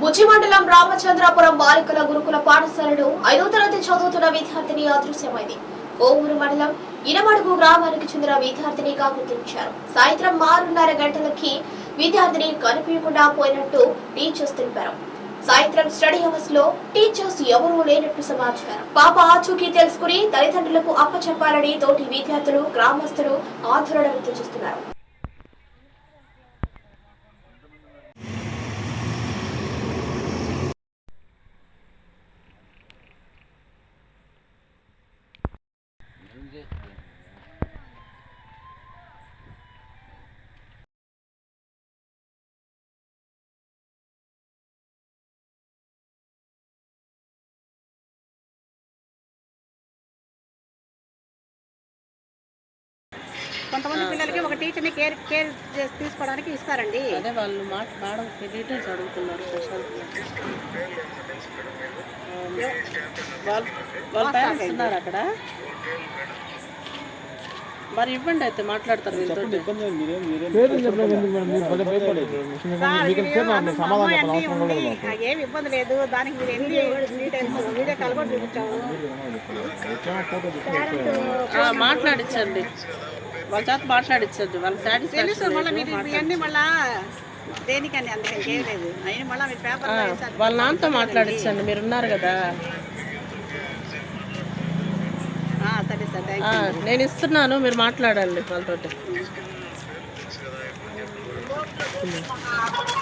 బుజ్జి మండలం రామచంద్రాపురం బాలికల గురుకుల పాఠశాలలో ఐదో తరగతి చదువుతున్న విద్యార్థిని అదృశ్యమైంది. కోవూరు మండలం ఇనమడుగు గ్రామానికి చెందిన విద్యార్థినిగా గుర్తించారు సాయంత్రం ఆరున్నర గంటలకి విద్యార్థిని కనిపించకుండా పోయినట్టు టీచర్స్ తెలిపారు. సాయంత్రం స్టడీ అవర్స్లో టీచర్స్ ఎవరూ లేనట్టు సమాచారం. పాప ఆచూకీ తెలుసుకుని తల్లిదండ్రులకు అప్పచెప్పాలని తోటి విద్యార్థులు గ్రామస్తులు ఆందోళన వ్యక్తం చేస్తున్నారు. కొంతమంది పిల్లలకి ఒక టీచర్ని కేర్ కేర్ చేసి తీసుకోవడానికి ఇస్తారండి. అదే వాళ్ళు మేడం డీటెయిల్స్ అడుగుతున్నారు వాళ్ళ వాళ్ళ పేరెంట్స్ ఉన్నారు అక్కడ? మరి ఇవ్వండి అయితే మాట్లాడతారు ఏమి ఇబ్బంది లేదు. దానికి మీరు ఎన్ని డీటెయిల్స్ వీడియో కాల్ కూడా చూపించాము. వచ్చామా ఫోటో తీసుకొని ఆ, మాట్లాడించండి. వాళ్ళ చేత మాట్లాడించండి వాళ్ళకి తెలుసు సాటిస్ఫాక్షన్ మళ్ళీ మీరు ఇవన్నీ మళ్ళా దేనికని అందుకని చేయలేదు అయినా మళ్ళీ మీరు పేపర్ వాళ్ళ నాన్నతో మాట్లాడించండి మీరు ఉన్నారు కదా సరే సార్ నేను ఇస్తున్నాను మీరు మాట్లాడండి వాళ్ళతోటి. సరే